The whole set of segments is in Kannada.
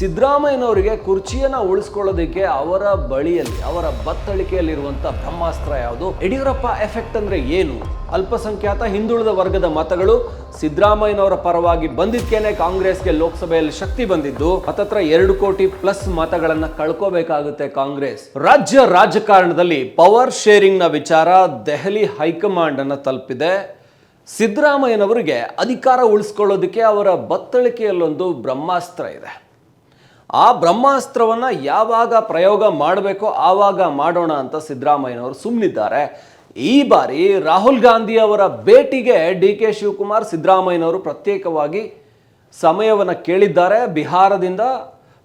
ಸಿದ್ದರಾಮಯ್ಯನವರಿಗೆ ಕುರ್ಚಿಯನ್ನು ಉಳಿಸ್ಕೊಳ್ಳೋದಕ್ಕೆ ಅವರ ಬಳಿಯಲ್ಲಿ, ಅವರ ಬತ್ತಳಿಕೆಯಲ್ಲಿರುವಂಥ ಬ್ರಹ್ಮಾಸ್ತ್ರ ಯಾವುದು? ಯಡಿಯೂರಪ್ಪ ಎಫೆಕ್ಟ್ ಅಂದರೆ ಏನು? ಅಲ್ಪಸಂಖ್ಯಾತ ಹಿಂದುಳಿದ ವರ್ಗದ ಮತಗಳು ಸಿದ್ದರಾಮಯ್ಯನವರ ಪರವಾಗಿ ಬಂದಿದ್ಕೇನೆ ಕಾಂಗ್ರೆಸ್ಗೆ ಲೋಕಸಭೆಯಲ್ಲಿ ಶಕ್ತಿ ಬಂದಿದ್ದು ಹತ್ತತ್ರ ಎರಡು ಕೋಟಿ ಪ್ಲಸ್ ಮತಗಳನ್ನು ಕಳ್ಕೋಬೇಕಾಗುತ್ತೆ ಕಾಂಗ್ರೆಸ್. ರಾಜ್ಯ ರಾಜಕಾರಣದಲ್ಲಿ ಪವರ್ ಶೇರಿಂಗ್ನ ವಿಚಾರ ದೆಹಲಿ ಹೈಕಮಾಂಡ್ ಅನ್ನು ತಲುಪಿದೆ. ಸಿದ್ದರಾಮಯ್ಯನವರಿಗೆ ಅಧಿಕಾರ ಉಳಿಸ್ಕೊಳ್ಳೋದಕ್ಕೆ ಅವರ ಬತ್ತಳಿಕೆಯಲ್ಲೊಂದು ಬ್ರಹ್ಮಾಸ್ತ್ರ ಇದೆ. ಆ ಬ್ರಹ್ಮಾಸ್ತ್ರವನ್ನು ಯಾವಾಗ ಪ್ರಯೋಗ ಮಾಡಬೇಕೋ ಆವಾಗ ಮಾಡೋಣ ಅಂತ ಸಿದ್ದರಾಮಯ್ಯನವರು ಸುಮ್ಮನಿದ್ದಾರೆ ಈ ಬಾರಿ ರಾಹುಲ್ ಗಾಂಧಿ ಅವರ ಭೇಟಿಗೆ ಡಿ ಕೆ ಶಿವಕುಮಾರ್ ಸಿದ್ದರಾಮಯ್ಯನವರು ಪ್ರತ್ಯೇಕವಾಗಿ ಸಮಯವನ್ನು ಕೇಳಿದ್ದಾರೆ. ಬಿಹಾರದಿಂದ,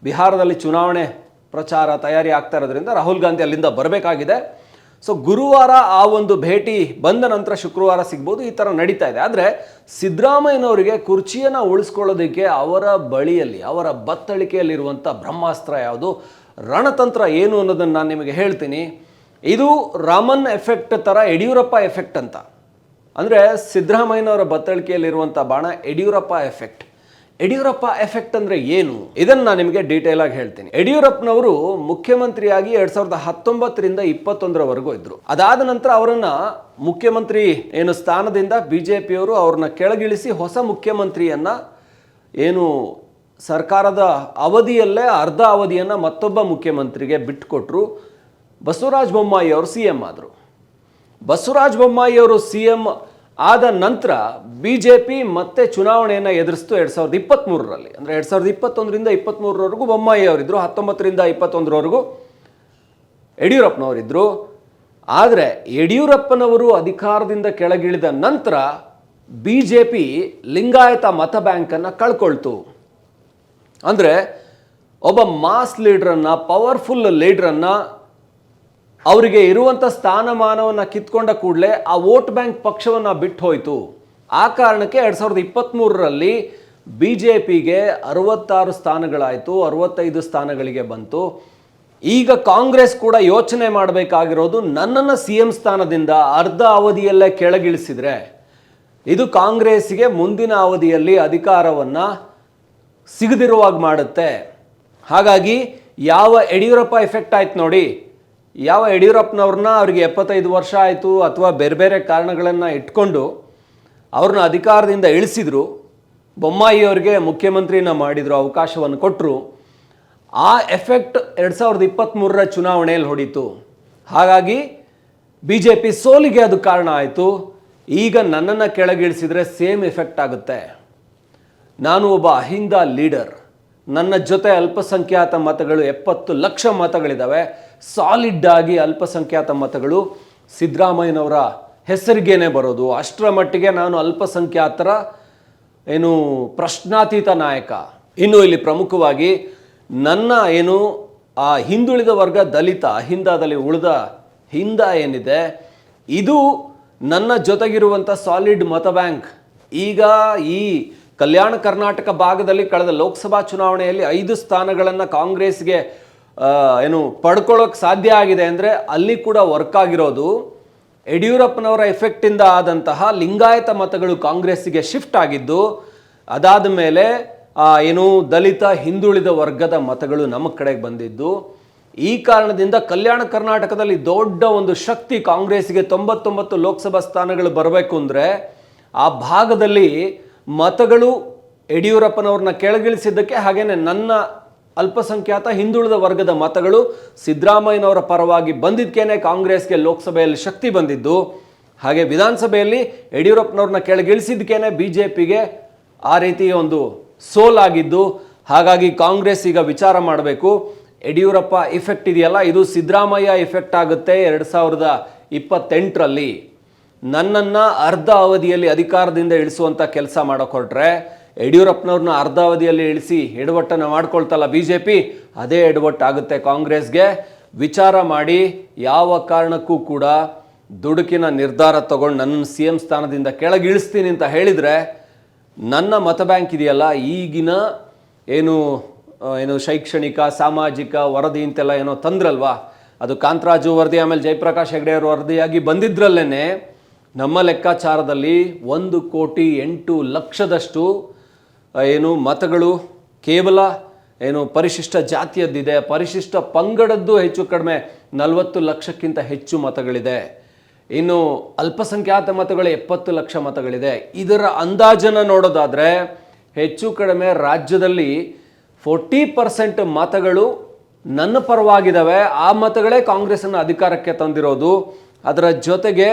ಬಿಹಾರದಲ್ಲಿ ಚುನಾವಣೆ ಪ್ರಚಾರ ತಯಾರಿ ಆಗ್ತಾ ಇರೋದ್ರಿಂದ ರಾಹುಲ್ ಗಾಂಧಿ ಅಲ್ಲಿಂದ ಬರಬೇಕಾಗಿದೆ. ಸೊ ಗುರುವಾರ ಆ ಒಂದು ಭೇಟಿ ಬಂದ ನಂತರ ಶುಕ್ರವಾರ ಸಿಗ್ಬೋದು, ಈ ಥರ ನಡೀತಾ ಇದೆ. ಆದರೆ, ಸಿದ್ದರಾಮಯ್ಯನವರಿಗೆ ಕುರ್ಚಿಯನ್ನು ಉಳಿಸ್ಕೊಳ್ಳೋದಕ್ಕೆ ಅವರ ಬಳಿಯಲ್ಲಿ, ಅವರ ಬತ್ತಳಿಕೆಯಲ್ಲಿರುವಂಥ ಬ್ರಹ್ಮಾಸ್ತ್ರ ಯಾವುದು, ರಣತಂತ್ರ ಏನು ಅನ್ನೋದನ್ನು ನಾನು ನಿಮಗೆ ಹೇಳ್ತೀನಿ. ಇದು ರಾಮನ್ ಎಫೆಕ್ಟ್ ಥರ ಯಡಿಯೂರಪ್ಪ ಎಫೆಕ್ಟ್ ಅಂತ. ಅಂದರೆ, ಸಿದ್ದರಾಮಯ್ಯನವರ ಬತ್ತಳಿಕೆಯಲ್ಲಿರುವಂಥ ಬಾಣ ಯಡಿಯೂರಪ್ಪ ಎಫೆಕ್ಟ್. ಯಡಿಯೂರಪ್ಪ ಎಫೆಕ್ಟ್ ಅಂದ್ರೆ ಏನು? ಇದನ್ನ ನಾನು ನಿಮಗೆ ಡೀಟೇಲ್ ಆಗಿ ಹೇಳ್ತೀನಿ. ಯಡಿಯೂರಪ್ಪನವರು ಮುಖ್ಯಮಂತ್ರಿಯಾಗಿ ಎರಡ್ ಸಾವಿರದ ಹತ್ತೊಂಬತ್ತರಿಂದ ಇಪ್ಪತ್ತೊಂದರವರೆಗೂ ಇದ್ರು. ಅದಾದ ನಂತರ ಅವರನ್ನ ಮುಖ್ಯಮಂತ್ರಿ ಏನು ಸ್ಥಾನದಿಂದ ಬಿಜೆಪಿಯವರು ಅವ್ರನ್ನ ಕೆಳಗಿಳಿಸಿ ಹೊಸ ಮುಖ್ಯಮಂತ್ರಿಯನ್ನ ಏನು ಸರ್ಕಾರದ ಅವಧಿಯಲ್ಲೇ ಅರ್ಧ ಅವಧಿಯನ್ನ ಮತ್ತೊಬ್ಬ ಮುಖ್ಯಮಂತ್ರಿಗೆ ಬಿಟ್ಟುಕೊಟ್ರು ಬಸವರಾಜ ಬೊಮ್ಮಾಯಿ ಅವರು ಸಿ ಎಂ ಆದರು. ಬಸವರಾಜ ಬೊಮ್ಮಾಯಿ ಅವರು ಸಿ ಎಂ ಆದ ನಂತರ ಬಿ ಜೆ ಪಿ ಮತ್ತೆ ಚುನಾವಣೆಯನ್ನು ಎದುರಿಸ್ತು ಎರಡು ಸಾವಿರದ ಇಪ್ಪತ್ತ್ಮೂರರಲ್ಲಿ ಅಂದರೆ ಎರಡು ಸಾವಿರದ ಇಪ್ಪತ್ತೊಂದರಿಂದ ಇಪ್ಪತ್ತ್ಮೂರರವರೆಗೂ ಬೊಮ್ಮಾಯಿ ಅವರಿದ್ದರು ಹತ್ತೊಂಬತ್ತರಿಂದ ಇಪ್ಪತ್ತೊಂದರವರೆಗೂ ಯಡಿಯೂರಪ್ಪನವರಿದ್ದರು ಆದರೆ ಯಡಿಯೂರಪ್ಪನವರು ಅಧಿಕಾರದಿಂದ ಕೆಳಗಿಳಿದ ನಂತರ ಬಿ ಜೆ ಪಿ ಲಿಂಗಾಯತ ಮತ ಬ್ಯಾಂಕನ್ನು ಕಳ್ಕೊಳ್ತು. ಅಂದರೆ ಒಬ್ಬ ಮಾಸ್ ಲೀಡ್ರನ್ನು, ಪವರ್ಫುಲ್ ಲೀಡ್ರನ್ನು ಅವರಿಗೆ ಇರುವಂಥ ಸ್ಥಾನಮಾನವನ್ನು ಕಿತ್ಕೊಂಡ ಕೂಡಲೇ ಆ ವೋಟ್ ಬ್ಯಾಂಕ್ ಪಕ್ಷವನ್ನು ಬಿಟ್ಟು ಹೋಯಿತು ಆ ಕಾರಣಕ್ಕೆ ಎರಡು ಸಾವಿರದ ಇಪ್ಪತ್ತ್ಮೂರರಲ್ಲಿ ಬಿ ಜೆ ಪಿಗೆ ಅರವತ್ತಾರು ಸ್ಥಾನಗಳಾಯಿತು, ಅರವತ್ತೈದು ಸ್ಥಾನಗಳಿಗೆ ಬಂತು. ಈಗ ಕಾಂಗ್ರೆಸ್ ಕೂಡ ಯೋಚನೆ ಮಾಡಬೇಕಾಗಿರೋದು ನನ್ನನ್ನು ಸಿ ಎಂ ಸ್ಥಾನದಿಂದ ಅರ್ಧ ಅವಧಿಯಲ್ಲೇ ಕೆಳಗಿಳಿಸಿದರೆ. ಇದು ಕಾಂಗ್ರೆಸ್ಗೆ ಮುಂದಿನ ಅವಧಿಯಲ್ಲಿ ಅಧಿಕಾರವನ್ನು ಸಿಗದಿರುವಾಗ ಮಾಡುತ್ತೆ. ಹಾಗಾಗಿ ಯಾವ ಯಡಿಯೂರಪ್ಪ ಎಫೆಕ್ಟ್ ಆಯ್ತು ನೋಡಿ. ಯಾವ ಯಡಿಯೂರಪ್ಪನವ್ರನ್ನ ಅವ್ರಿಗೆ ಎಪ್ಪತ್ತೈದು ವರ್ಷ ಆಯಿತು ಅಥವಾ ಬೇರೆ ಬೇರೆ ಕಾರಣಗಳನ್ನು ಇಟ್ಕೊಂಡು ಅವ್ರನ್ನ ಅಧಿಕಾರದಿಂದ ಇಳಿಸಿದ್ರು ಬೊಮ್ಮಾಯಿ ಅವರಿಗೆ ಮುಖ್ಯಮಂತ್ರಿನ ಮಾಡಿದರು ಅವಕಾಶವನ್ನು ಕೊಟ್ಟರು ಆ ಎಫೆಕ್ಟ್ ಎರಡು ಸಾವಿರದ ಇಪ್ಪತ್ತ್ಮೂರರ ಚುನಾವಣೆಯಲ್ಲಿ ಹೊಡಿತು. ಹಾಗಾಗಿ ಬಿ ಜೆ ಪಿ ಸೋಲಿಗೆ ಅದು ಕಾರಣ ಆಯಿತು. ಈಗ ನನ್ನನ್ನು ಕೆಳಗಿಳಿಸಿದರೆ ಸೇಮ್ ಎಫೆಕ್ಟ್ ಆಗುತ್ತೆ. ನಾನು ಒಬ್ಬ ಅಹಿಂದ ಲೀಡರ್. ನನ್ನ ಜೊತೆ ಅಲ್ಪಸಂಖ್ಯಾತ ಮತಗಳು ಎಪ್ಪತ್ತು ಲಕ್ಷ ಮತಗಳಿದ್ದಾವೆ ಸಾಲಿಡ್ ಆಗಿ ಅಲ್ಪಸಂಖ್ಯಾತ ಮತಗಳು ಸಿದ್ದರಾಮಯ್ಯನವರ ಹೆಸರಿಗೇನೆ ಬರೋದು. ಅಷ್ಟರ ಮಟ್ಟಿಗೆ ನಾನು ಅಲ್ಪಸಂಖ್ಯಾತರ ಏನು ಪ್ರಶ್ನಾತೀತ ನಾಯಕ. ಇನ್ನು ಇಲ್ಲಿ ಪ್ರಮುಖವಾಗಿ ನನ್ನ ಏನು ಆ ಹಿಂದುಳಿದ ವರ್ಗ ದಲಿತ ಹಿಂದಾದಲ್ಲಿ ಉಳಿದ ಹಿಂದ ಏನಿದೆ, ಇದು ನನ್ನ ಜೊತೆಗಿರುವಂಥ ಸಾಲಿಡ್ ಮತ ಬ್ಯಾಂಕ್. ಈಗ ಈ ಕಲ್ಯಾಣ ಕರ್ನಾಟಕ ಭಾಗದಲ್ಲಿ ಕಳೆದ ಲೋಕಸಭಾ ಚುನಾವಣೆಯಲ್ಲಿ ಐದು ಸ್ಥಾನಗಳನ್ನು ಕಾಂಗ್ರೆಸ್ಗೆ ಏನು ಪಡ್ಕೊಳ್ಳೋಕೆ ಸಾಧ್ಯ ಆಗಿದೆ ಅಂದರೆ ಅಲ್ಲಿ ಕೂಡ ವರ್ಕ್ ಆಗಿರೋದು ಯಡಿಯೂರಪ್ಪನವರ ಎಫೆಕ್ಟಿಂದ ಆದಂತಹ ಲಿಂಗಾಯತ ಮತಗಳು ಕಾಂಗ್ರೆಸ್ಸಿಗೆ ಶಿಫ್ಟ್ ಆಗಿದ್ದು, ಅದಾದ ಮೇಲೆ ಏನು ದಲಿತ, ಹಿಂದುಳಿದ ವರ್ಗದ ಮತಗಳು ನಮ್ಮ ಕಡೆಗೆ ಬಂದಿದ್ದು, ಈ ಕಾರಣದಿಂದ ಕಲ್ಯಾಣ ಕರ್ನಾಟಕದಲ್ಲಿ ದೊಡ್ಡ ಒಂದು ಶಕ್ತಿ ಕಾಂಗ್ರೆಸ್ಗೆ ತೊಂಬತ್ತೊಂಬತ್ತು ಲೋಕಸಭಾ ಸ್ಥಾನಗಳು ಬರಬೇಕು ಅಂದರೆ, ಆ ಭಾಗದಲ್ಲಿ ಮತಗಳು ಯಡಿಯೂರಪ್ಪನವ್ರನ್ನ ಕೆಳಗಿಳಿಸಿದ್ದಕ್ಕೆ ಹಾಗೆಯೇ ನನ್ನ ಅಲ್ಪಸಂಖ್ಯಾತ ಹಿಂದುಳಿದ ವರ್ಗದ ಮತಗಳು ಸಿದ್ದರಾಮಯ್ಯನವರ ಪರವಾಗಿ ಬಂದಿದ್ದಕ್ಕೇನೆ ಕಾಂಗ್ರೆಸ್ಗೆ ಲೋಕಸಭೆಯಲ್ಲಿ ಶಕ್ತಿ ಬಂದಿದ್ದು, ಹಾಗೆ ವಿಧಾನಸಭೆಯಲ್ಲಿ ಯಡಿಯೂರಪ್ಪನವ್ರನ್ನ ಕೆಳಗಿಳಿಸಿದ್ದಕ್ಕೇನೆ ಬಿ ಜೆ ಪಿಗೆ ಆ ರೀತಿಯ ಒಂದು ಸೋಲಾಗಿದ್ದು, ಹಾಗಾಗಿ ಕಾಂಗ್ರೆಸ್ ಈಗ ವಿಚಾರ ಮಾಡಬೇಕು. ಯಡಿಯೂರಪ್ಪ ಇಫೆಕ್ಟ್ ಇದೆಯಲ್ಲ, ಇದು ಸಿದ್ದರಾಮಯ್ಯ ಇಫೆಕ್ಟ್ ಆಗುತ್ತೆ ಎರಡು ಸಾವಿರದ ಇಪ್ಪತ್ತೆಂಟರಲ್ಲಿ. ನನ್ನನ್ನು ಅರ್ಧ ಅವಧಿಯಲ್ಲಿ ಅಧಿಕಾರದಿಂದ ಇಳಿಸುವಂಥ ಕೆಲಸ ಮಾಡೋಕೊಟ್ರೆ ಹೊರಟ್ರೆ ಯಡಿಯೂರಪ್ಪನವ್ರನ್ನ ಅರ್ಧಾವಧಿಯಲ್ಲಿ ಇಳಿಸಿ ಎಡವಟ್ಟನ್ನು ಮಾಡ್ಕೊಳ್ತಲ್ಲ ಬಿ ಜೆ ಪಿ ಅದೇ ಎಡವಟ್ಟಾಗುತ್ತೆ ಕಾಂಗ್ರೆಸ್ಗೆ. ವಿಚಾರ ಮಾಡಿ ಯಾವ ಕಾರಣಕ್ಕೂ ಕೂಡ ದುಡುಕಿನ ನಿರ್ಧಾರ ತಗೊಂಡು ನನ್ನ ಸಿ ಎಂ ಸ್ಥಾನದಿಂದ ಕೆಳಗಿಳಿಸ್ತೀನಿ ಅಂತ ಹೇಳಿದರೆ ನನ್ನ ಮತ ಬ್ಯಾಂಕ್ ಇದೆಯಲ್ಲ, ಈಗಿನ ಏನು ಏನು ಶೈಕ್ಷಣಿಕ, ಸಾಮಾಜಿಕ ವರದಿ ಅಂತೆಲ್ಲ ಏನೋ ತಂದ್ರಲ್ವಾ? ಅದು ಕಾಂತರಾಜು ವರದಿ, ಆಮೇಲೆ ಜಯಪ್ರಕಾಶ್ ಹೆಗ್ಡೆ ವರದಿಯಾಗಿ ಬಂದಿದ್ರಲ್ಲೇ ನಮ್ಮ ಲೆಕ್ಕಾಚಾರದಲ್ಲಿ ಒಂದು ಕೋಟಿ ಎಂಟು ಲಕ್ಷದಷ್ಟು ಏನು ಮತಗಳು ಕೇವಲ ಏನು ಪರಿಶಿಷ್ಟ ಜಾತಿಯದ್ದಿದೆ, ಪರಿಶಿಷ್ಟ ಪಂಗಡದ್ದು ಹೆಚ್ಚು ಕಡಿಮೆ ನಲವತ್ತು ಲಕ್ಷಕ್ಕಿಂತ ಹೆಚ್ಚು ಮತಗಳಿದೆ. ಇನ್ನು ಅಲ್ಪಸಂಖ್ಯಾತ ಮತಗಳು ಎಪ್ಪತ್ತು ಲಕ್ಷ ಮತಗಳಿದೆ. ಇದರ ಅಂದಾಜನ್ನು ನೋಡೋದಾದರೆ ಹೆಚ್ಚು ಕಡಿಮೆ ರಾಜ್ಯದಲ್ಲಿ ಫೋರ್ಟಿ ಪರ್ಸೆಂಟ್ ಮತಗಳು ನನ್ನ ಪರವಾಗಿದ್ದಾವೆ ಆ ಮತಗಳೇ ಕಾಂಗ್ರೆಸ್ಸನ್ನು ಅಧಿಕಾರಕ್ಕೆ ತಂದಿರೋದು. ಅದರ ಜೊತೆಗೆ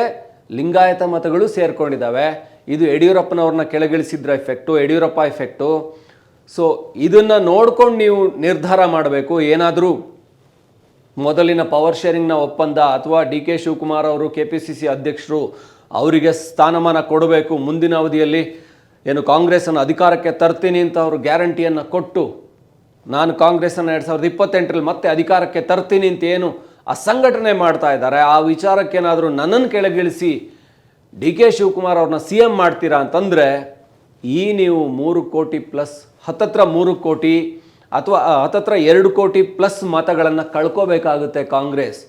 ಲಿಂಗಾಯತ ಮತಗಳು ಸೇರ್ಕೊಂಡಿದ್ದಾವೆ. ಇದು ಯಡಿಯೂರಪ್ಪನವ್ರನ್ನ ಕೆಳಗಿಳಿಸಿದ್ರ ಎಫೆಕ್ಟು ಯಡಿಯೂರಪ್ಪ ಎಫೆಕ್ಟು ಸೊ ಇದನ್ನು ನೋಡ್ಕೊಂಡು ನೀವು ನಿರ್ಧಾರ ಮಾಡಬೇಕು. ಏನಾದರೂ ಮೊದಲಿನ ಪವರ್ ಶೇರಿಂಗ್ನ ಒಪ್ಪಂದ ಅಥವಾ ಡಿ ಕೆ ಶಿವಕುಮಾರ್ ಅವರು ಕೆ ಪಿ ಸಿ ಸಿ ಅಧ್ಯಕ್ಷರು ಅವರಿಗೆ ಸ್ಥಾನಮಾನ ಕೊಡಬೇಕು. ಮುಂದಿನ ಅವಧಿಯಲ್ಲಿ ಏನು ಕಾಂಗ್ರೆಸ್ಸನ್ನು ಅಧಿಕಾರಕ್ಕೆ ತರ್ತೀನಿ ಅಂತ ಅವರು ಗ್ಯಾರಂಟಿಯನ್ನು ಕೊಟ್ಟು, ನಾನು ಕಾಂಗ್ರೆಸ್ಸನ್ನು ಎರಡು ಸಾವಿರದ ಇಪ್ಪತ್ತೆಂಟರಲ್ಲಿ ಮತ್ತೆ ಅಧಿಕಾರಕ್ಕೆ ತರ್ತೀನಿ ಅಂತ ಏನು ಆ ಸಂಘಟನೆ ಮಾಡ್ತಾ ಇದ್ದಾರೆ. ಆ ವಿಚಾರಕ್ಕೇನಾದರೂ ನನ್ನನ್ನು ಕೆಳಗಿಳಿಸಿ ಡಿ ಕೆ ಶಿವಕುಮಾರ್ ಅವ್ರನ್ನ ಸಿ ಎಂ ಮಾಡ್ತೀರಾ ಅಂತಂದರೆ, ಈ ನೀವು ಮೂರು ಕೋಟಿ ಪ್ಲಸ್, ಹತ್ತತ್ರ ಮೂರು ಕೋಟಿ ಅಥವಾ ಹತ್ತತ್ರ ಎರಡು ಕೋಟಿ ಪ್ಲಸ್ ಮತಗಳನ್ನು ಕಳ್ಕೋಬೇಕಾಗುತ್ತೆ ಕಾಂಗ್ರೆಸ್.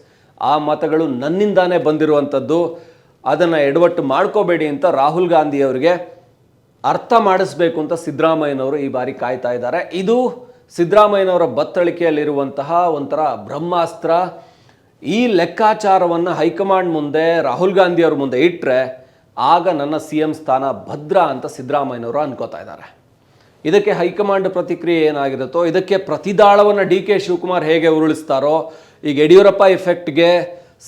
ಆ ಮತಗಳು ನನ್ನಿಂದಾನೇ ಬಂದಿರುವಂಥದ್ದು. ಅದನ್ನು ಎಡವಟ್ಟು ಮಾಡ್ಕೋಬೇಡಿ ಅಂತ ರಾಹುಲ್ ಗಾಂಧಿ ಅವರಿಗೆ ಅರ್ಥ ಮಾಡಿಸ್ಬೇಕು ಅಂತ ಸಿದ್ದರಾಮಯ್ಯನವರು ಈ ಬಾರಿ ಕಾಯ್ತಾ ಇದ್ದಾರೆ. ಇದು ಸಿದ್ದರಾಮಯ್ಯನವರ ಬತ್ತಳಿಕೆಯಲ್ಲಿರುವಂತಹ ಒಂಥರ ಬ್ರಹ್ಮಾಸ್ತ್ರ ಈ ಲೆಕ್ಕಾಚಾರವನ್ನು ಹೈಕಮಾಂಡ್ ಮುಂದೆ, ರಾಹುಲ್ ಗಾಂಧಿ ಅವ್ರ ಮುಂದೆ ಇಟ್ಟರೆ ಆಗ ನನ್ನ ಸಿ ಎಂ ಸ್ಥಾನ ಭದ್ರ ಅಂತ ಸಿದ್ದರಾಮಯ್ಯನವರು ಅನ್ಕೋತಾ ಇದ್ದಾರೆ. ಇದಕ್ಕೆ ಹೈಕಮಾಂಡ್ ಪ್ರತಿಕ್ರಿಯೆ ಏನಾಗಿರುತ್ತೋ, ಇದಕ್ಕೆ ಪ್ರತಿದಾಳವನ್ನು ಡಿ ಕೆ ಶಿವಕುಮಾರ್ ಹೇಗೆ ಉರುಳಿಸ್ತಾರೋ, ಈಗ ಯಡಿಯೂರಪ್ಪ ಎಫೆಕ್ಟ್ಗೆ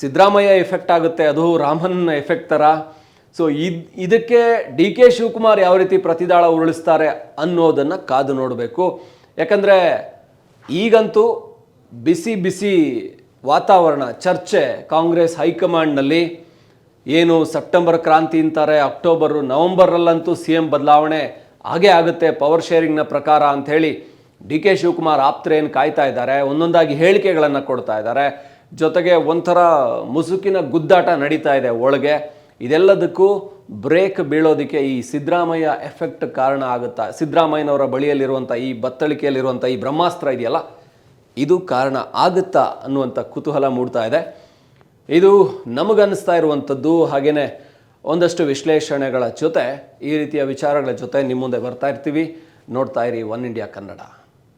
ಸಿದ್ದರಾಮಯ್ಯ ಎಫೆಕ್ಟ್ ಆಗುತ್ತೆ, ಅದು ರಾಮನ್ ಎಫೆಕ್ಟ್ ಥರ ಸೊ ಇದ್, ಇದಕ್ಕೆ ಡಿ ಕೆ ಶಿವಕುಮಾರ್ ಯಾವ ರೀತಿ ಪ್ರತಿದಾಳ ಉರುಳಿಸ್ತಾರೆ ಅನ್ನೋದನ್ನು ಕಾದು ನೋಡಬೇಕು. ಯಾಕಂದರೆ ಈಗಂತೂ ಬಿಸಿ ಬಿಸಿ ವಾತಾವರಣ, ಚರ್ಚೆ, ಕಾಂಗ್ರೆಸ್ ಹೈಕಮಾಂಡ್ನಲ್ಲಿ ಏನು ಸೆಪ್ಟೆಂಬರ್ ಕ್ರಾಂತಿ ಅಂತಾರೆ, ಅಕ್ಟೋಬರು ನವಂಬರಲ್ಲಂತೂ ಸಿ ಎಂ ಬದಲಾವಣೆ ಹಾಗೇ ಆಗುತ್ತೆ, ಪವರ್ ಶೇರಿಂಗ್ನ ಪ್ರಕಾರ ಅಂಥೇಳಿ ಡಿ ಕೆ ಶಿವಕುಮಾರ್ ಆಪ್ತರೇನು ಕಾಯ್ತಾ ಇದ್ದಾರೆ, ಒಂದೊಂದಾಗಿ ಹೇಳಿಕೆಗಳನ್ನು ಕೊಡ್ತಾ ಇದ್ದಾರೆ. ಜೊತೆಗೆ ಒಂಥರ ಮುಸುಕಿನ ಗುದ್ದಾಟ ನಡೀತಾ ಇದೆ ಒಳಗೆ. ಇದೆಲ್ಲದಕ್ಕೂ ಬ್ರೇಕ್ ಬೀಳೋದಕ್ಕೆ ಈ ಸಿದ್ದರಾಮಯ್ಯ ಎಫೆಕ್ಟ್ ಕಾರಣ ಆಗುತ್ತಾ, ಸಿದ್ದರಾಮಯ್ಯನವರ ಬಳಿಯಲ್ಲಿರುವಂಥ ಈ ಬತ್ತಳಿಕೆಯಲ್ಲಿರುವಂಥ ಈ ಬ್ರಹ್ಮಾಸ್ತ್ರ ಇದೆಯಲ್ಲ? ಇದು ಕಾರಣ ಆಗುತ್ತಾ ಅನ್ನುವಂಥ ಕುತೂಹಲ ಮೂಡ್ತಾ ಇದೆ. ಇದು ನಮಗನ್ನಿಸ್ತಾ ಇರುವಂಥದ್ದು ಹಾಗೆಯೇ ಒಂದಷ್ಟು ವಿಶ್ಲೇಷಣೆಗಳ ಜೊತೆ ಈ ರೀತಿಯ ವಿಚಾರಗಳ ಜೊತೆ ನಿಮ್ಮ ಮುಂದೆ ಬರ್ತಾ ಇರ್ತೀವಿ. ನೋಡ್ತಾ ಇರಿ ಒನ್ ಇಂಡಿಯಾ ಕನ್ನಡ.